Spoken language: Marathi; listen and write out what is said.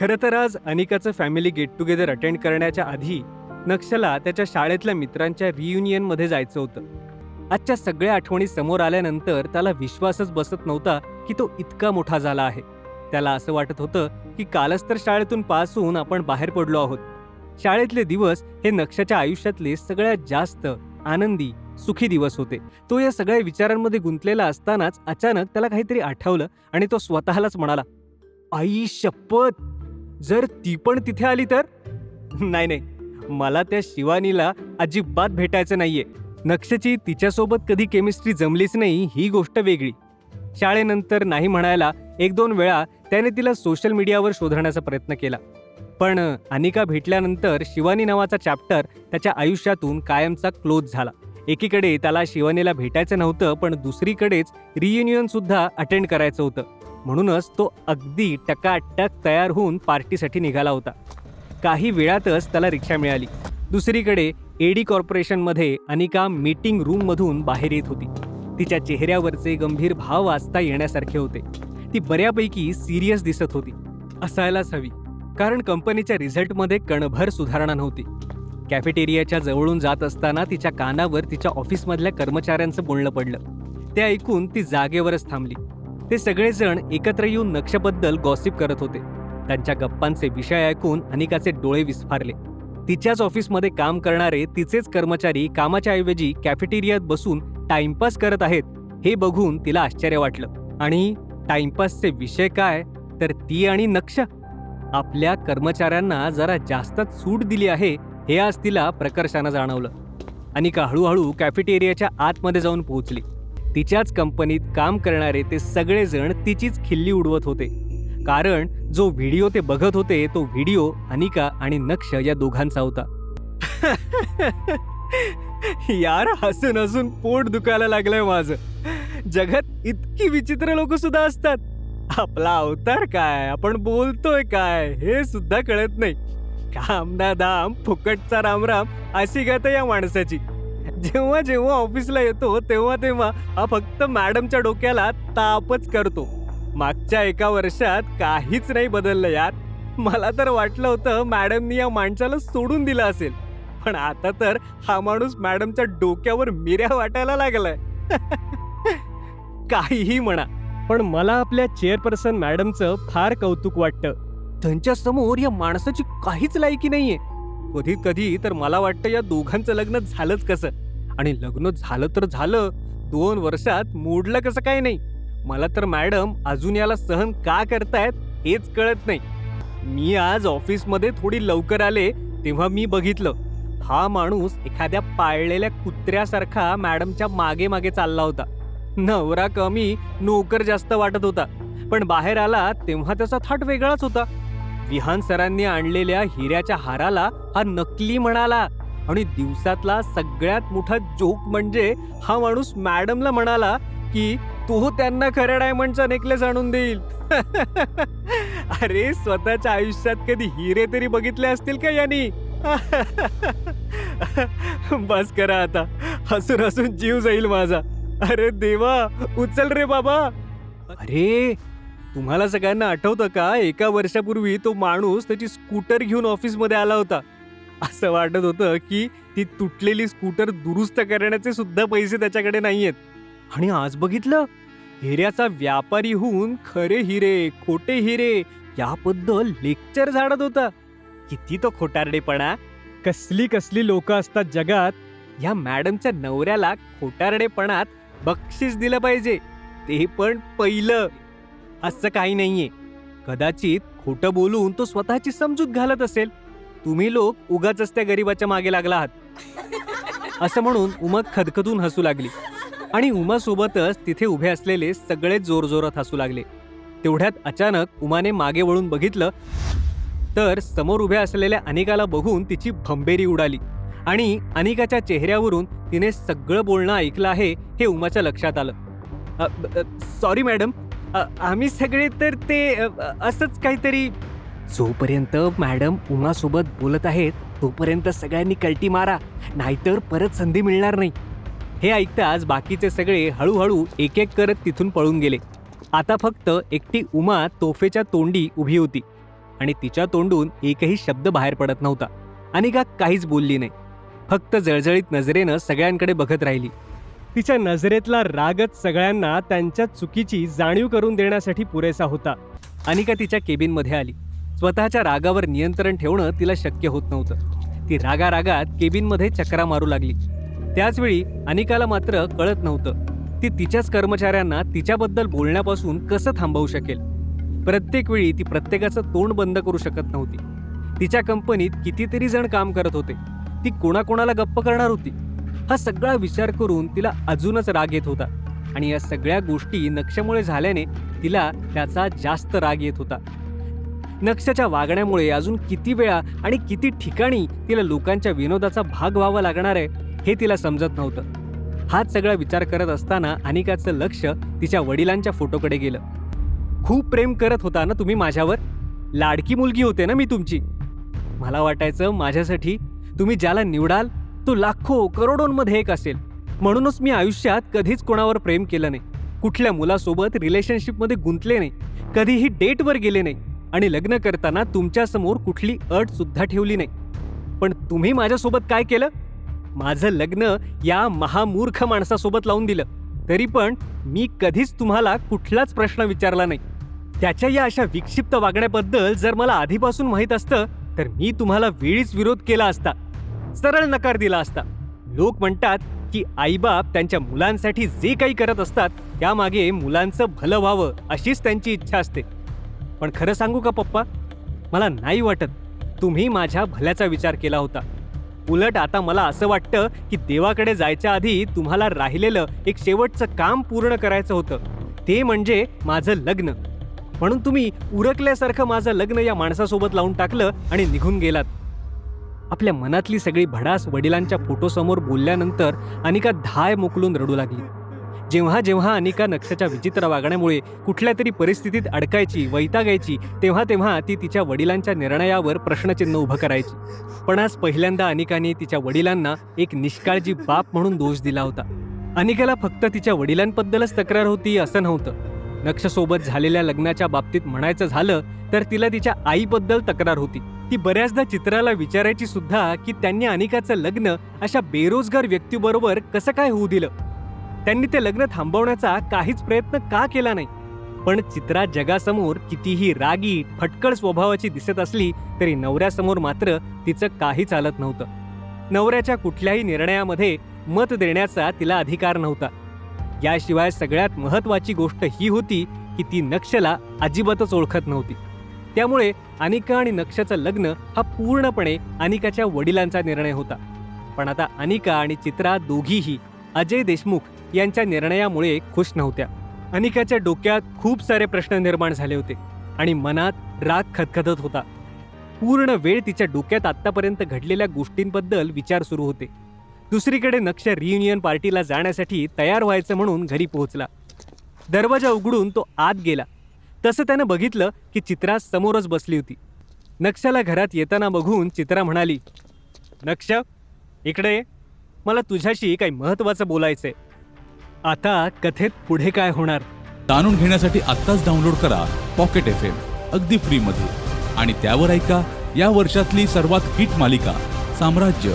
खरं तर आज अनिकाचं फॅमिली गेट टुगेदर अटेंड करण्याच्या आधी नक्षला त्याच्या शाळेतल्या मित्रांच्या रियुनियनमध्ये जायचं होतं. आजच्या सगळ्या आठवणी समोर आल्यानंतर त्याला विश्वासच बसत नव्हता की तो इतका मोठा झाला आहे. त्याला असं वाटत होतं की कालच तर शाळेतून पास होऊन आपण बाहेर पडलो आहोत. शाळेतले दिवस हे नक्षाच्या आयुष्यातले सगळ्यात जास्त आनंदी सुखी दिवस होते. तो या सगळ्या विचारांमध्ये गुंतलेला असतानाच अचानक त्याला काहीतरी आठवलं आणि तो स्वतःलाच म्हणाला आई शपथ! जर ती पण तिथे आली तर? नाही नाही. मला त्या शिवानीला अजिबात भेटायचं नाहीये. नक्षची तिच्यासोबत कधी केमिस्ट्री जमलीच नाही ही गोष्ट वेगळी. शाळेनंतर नाही म्हणायला एक दोन वेळा त्याने तिला सोशल मीडियावर शोधण्याचा प्रयत्न केला. पण अनिका भेटल्यानंतर शिवानी नावाचा चॅप्टर त्याच्या आयुष्यातून कायमचा क्लोज झाला. एकीकडे त्याला शिवानीला भेटायचं नव्हतं पण दुसरीकडेच रियुनियन सुद्धा अटेंड करायचं होतं. म्हणूनच तो अगदी टकाटक तयार होऊन पार्टीसाठी निघाला होता. काही वेळातच त्याला रिक्षा मिळाली. दुसरीकडे एडी कॉर्पोरेशनमध्ये अनिका मीटिंग रूममधून बाहेर येत होती. तिच्या चेहऱ्यावरचे गंभीर भाव वाचता येण्यासारखे होते. ती बऱ्यापैकी सिरियस दिसत होती. असायलाच हवी कारण कंपनीच्या रिझल्टमध्ये कणभर सुधारणा नव्हती. कॅफेटेरियाच्या जवळून जात असताना तिच्या कानावर तिच्या ऑफिसमधल्या कर्मचाऱ्यांचं बोलणं पडलं. ते ऐकून ती जागेवरच थांबली. ते सगळेजण एकत्र येऊन नक्षबद्दल गॉसिप करत होते. त्यांच्या गप्पांचे विषय ऐकून अनिकाचे डोळे विस्फारले. तिच्याच ऑफिसमध्ये काम करणारे तिचेच कर्मचारी कामाच्या ऐवजी कॅफेटेरियात बसून टाइमपास करत आहेत हे बघून तिला आश्चर्य वाटलं. आणि टाइमपासचे विषय काय? तर ती आणि नक्ष. आपल्या कर्मचाऱ्यांना जरा जास्तच सूट दिली आहे हे आज तिला प्रकर्षानं जाणवलं. अनिका हळूहळू कॅफेटेरियाच्या आतमध्ये जाऊन पोहोचली. तिच्याच कंपनीत काम करणारे ते सगळेजण तिचीच खिल्ली उडवत होते. कारण जो व्हिडिओ ते बघत होते तो व्हिडिओ अनिका आणि नक्ष या दोघांचा होता. यार हसून हसून पोट दुखायला लागलंय माझं. जगात इतकी विचित्र लोक सुद्धा असतात. आपला अवतार काय? आपण बोलतोय काय? हे सुद्धा कळत नाही. काम ना दाम फुकटचा रामराम अशी गत या माणसाची. जेव्हा जेव्हा ऑफिसला येतो तेव्हा तेव्हा हा फक्त मॅडमच्या डोक्याला तापच करतो. मागच्या एका वर्षात काहीच नाही बदललं यार. मला तर वाटलं होतं मॅडमनी या माणसाला सोडून दिलं असेल. पण आता तर हा माणूस मॅडमच्या डोक्यावर मिऱ्या वाटायला लागलाय. काहीही म्हणा पण मला आपल्या चेअरपर्सन मॅडमचं फार कौतुक वाटतं. त्यांच्यासमोर या माणसाची काहीच लायकी नाहीये. कधी कधी तर मला वाटतं या दोघांचं लग्न झालंच कसं. आणि लग्न झालं तर झालं दोन वर्षात मोडलं कसं काय नाही. मला तर मॅडम अजून याला सहन का करतायत हेच कळत नाही. मी आज ऑफिसमध्ये थोडी लवकर आले तेव्हा मी बघितलं. हा माणूस एखाद्या पाळलेल्या कुत्र्यासारखा मॅडमच्या मागे मागे चालला होता. नवरा कमी नोकर जास्त वाटत होता. पण बाहेर आला तेव्हा त्याचा थाट वेगळाच होता. विहान सरांनी आणलेल्या हिऱ्याच्या हाराला हा नकली म्हणाला आणि दिवसातला सगळ्यात मोठा जोक म्हणजे हा माणूस मॅडमला म्हणाला की तो त्यांना खऱ्या डायमंडचा नेकलेस आणून देईल. अरे स्वतःच्या आयुष्यात कधी हिरे तरी बघितले असतील का यांनी? बस करा आता. हसून हसून जीव जाईल माझा. अरे देवा उचल रे बाबा. अरे तुम्हाला सगळ्यांना आठवतं का? एका वर्षापूर्वी तो माणूस त्याची स्कूटर घेऊन ऑफिसमध्ये आला होता. असं वाटत होतं की ती तुटलेली स्कूटर दुरुस्त करण्याचे सुद्धा पैसे त्याच्याकडे नाही आहेत आणि आज बघितलं? हिऱ्याचा व्यापारी होऊन खरे हिरे खोटे हिरे याबद्दल लेक्चर झाडत होता. किती तो खोटारडेपणा. कसली कसली लोक असतात जगात. या मॅडमच्या नवऱ्याला खोटारडेपणात बक्षीस दिलं पाहिजे. ते पण पहिलं. असं काही नाहीये. कदाचित खोटं बोलून तो स्वतःची समजूत घालत असेल. तुम्ही लोक उगाच त्या गरीबाच्या मागे लागला आहात. असं म्हणून उमा खदखदून हसू लागली. आणि उमासोबतच तिथे उभे असलेले सगळे जोरजोरात हसू लागले. तेवढ्यात अचानक उमाने मागे वळून बघितलं तर समोर उभ्या असलेल्या अनिकाला बघून तिची भंबेरी उडाली. आणि अनिकाच्या चेहऱ्यावरून तिने सगळं बोलणं ऐकलं आहे हे उमाच्या लक्षात आलं. सॉरी मॅडम अ, आम्ही सगळे तर ते अ, अ, असंच काहीतरी जोपर्यंत मॅडम उमासोबत बोलत आहेत तोपर्यंत सगळ्यांनी कल्टी मारा नाहीतर परत संधी मिळणार नाही. हे ऐकताच बाकीचे सगळे हळूहळू एक एक करत तिथून पळून गेले. आता फक्त एकटी उमा तोफेच्या तोंडी उभी होती आणि तिच्या तोंडून एकही शब्द बाहेर पडत नव्हता. अनिका काहीच बोलली नाही. फक्त जळजळीत नजरेनं सगळ्यांकडे बघत राहिली. तिच्या नजरेतला रागच सगळ्यांना त्यांच्या चुकीची जाणीव करून देण्यासाठी पुरेसा होता. अनिका तिच्या केबिनमध्ये आली. स्वतःच्या रागावर नियंत्रण ठेवणं तिला शक्य होत नव्हतं. ती रागा रागात केबिनमध्ये चक्रा मारू लागली. त्याचवेळी अनिकाला मात्र कळत नव्हतं. ती तिच्याच कर्मचाऱ्यांना तिच्याबद्दल बोलण्यापासून कसं थांबवू शकेल? प्रत्येक वेळी ती प्रत्येकाचं तोंड बंद करू शकत नव्हती. तिच्या कंपनीत कितीतरी जण काम करत होते. ती कोणाकोणाला गप्प करणार होती? हा सगळा विचार करून तिला अजूनच राग येत होता. आणि या सगळ्या गोष्टी नक्षमुळे झाल्याने तिला त्याचा जास्त राग येत होता. नक्षच्या वागण्यामुळे अजून किती वेळा आणि किती ठिकाणी तिला लोकांच्या विनोदाचा भाग व्हावा लागणार आहे हे तिला समजत नव्हतं. हाच सगळा विचार करत असताना अनिकाचं लक्ष तिच्या वडिलांच्या फोटोकडे गेलं. खूप प्रेम करत होता ना तुम्ही माझ्यावर? लाडकी मुलगी होते ना मी तुमची. मला वाटायचं माझ्यासाठी तुम्ही ज्याला निवडाल तो लाखो करोडोंमध्ये एक असेल. म्हणूनच मी आयुष्यात कधीच कोणावर प्रेम केलं नाही. कुठल्या मुलासोबत रिलेशनशिपमध्ये गुंतले नाही. कधीही डेटवर गेले नाही. आणि लग्न करताना तुमच्यासमोर कुठली अट सुद्धा ठेवली नाही. पण तुम्ही माझ्यासोबत काय केलं? माझं लग्न या महामूर्ख माणसासोबत लावून दिलं. तरी पण मी कधीच तुम्हाला कुठलाच प्रश्न विचारला नाही. त्याच्या या अशा विक्षिप्त वागण्याबद्दल जर मला आधीपासून माहीत असतं तर मी तुम्हाला वेळीच विरोध केला असता. सरळ नकार दिला असता. लोक म्हणतात की आईबाप त्यांच्या मुलांसाठी जे काही करत असतात त्यामागे मुलांचं भलं व्हावं अशीच त्यांची इच्छा असते. पण खरं सांगू का पप्पा? मला नाही वाटत तुम्ही माझ्या भल्याचा विचार केला होता. उलट आता मला असं वाटतं की देवाकडे जायच्या आधी तुम्हाला राहिलेलं एक शेवटचं काम पूर्ण करायचं होतं. ते म्हणजे माझं लग्न. म्हणून तुम्ही उरकल्यासारखं माझं लग्न या माणसासोबत लावून टाकलं आणि निघून गेलात. आपल्या मनातली सगळी भडास वडिलांच्या फोटोसमोर बोलल्यानंतर अनिका धाय मोकलून रडू लागली. जेव्हा जेव्हा अनिका नक्षाच्या विचित्र वागण्यामुळे कुठल्या तरी परिस्थितीत अडकायची वैतागायची तेव्हा तेव्हा ती तिच्या वडिलांच्या निर्णयावर प्रश्नचिन्ह उभं करायची. पण आज पहिल्यांदा अनिकाने तिच्या वडिलांना एक निष्काळजी बाप म्हणून दोष दिला होता. अनिकेला फक्त तिच्या वडिलांबद्दलच तक्रार होती असं नव्हतं. नक्षसोबत झालेल्या लग्नाच्या बाबतीत म्हणायचं झालं तर तिला तिच्या आईबद्दल तक्रार होती. ती बऱ्याचदा चित्राला विचारायची सुद्धा की त्यांनी अनिकाचं लग्न अशा बेरोजगार व्यक्तीबरोबर कसं काय होऊ दिलं? त्यांनी ते लग्न थांबवण्याचा काहीच प्रयत्न का केला नाही? पण चित्रा जगासमोर कितीही रागी फटकळ स्वभावाची दिसत असली तरी नवऱ्यासमोर मात्र तिचं काही चालत नव्हतं. नवऱ्याच्या कुठल्याही निर्णयामध्ये मत देण्याचा तिला अधिकार नव्हता. याशिवाय सगळ्यात महत्त्वाची गोष्ट ही होती की ती नक्षला अजिबातच ओळखत नव्हती. त्यामुळे अनिका आणि नक्षचं लग्न हा पूर्णपणे अनिकाच्या वडिलांचा निर्णय होता. पण आता अनिका आणि चित्रा दोघीही अजय देशमुख यांच्या निर्णयामुळे खुश नव्हत्या. अनिकाच्या डोक्यात खूप सारे प्रश्न निर्माण झाले होते आणि मनात राग खदखदत होता. पूर्ण वेळ तिच्या डोक्यात आत्तापर्यंत घडलेल्या गोष्टींबद्दल विचार सुरू होते. दुसरीकडे नक्ष रियुनियन पार्टीला जाण्यासाठी तयार व्हायचं म्हणून घरी पोहोचला. दरवाजा उघडून तो आत गेला. तसं त्यानं बघितलं की चित्रा समोरच बसली होती. नक्षाला घरात येताना बघून चित्रा म्हणाली नक्ष इकडे मला तुझ्याशी काही महत्वाचं बोलायचंय. आता कथेत पुढे काय होणार? जाणून घेण्यासाठी आत्ताच डाउनलोड करा पॉकेट एफ अगदी फ्रीमध्ये. आणि त्यावर ऐका या वर्षातली सर्वात हिट मालिका साम्राज्य.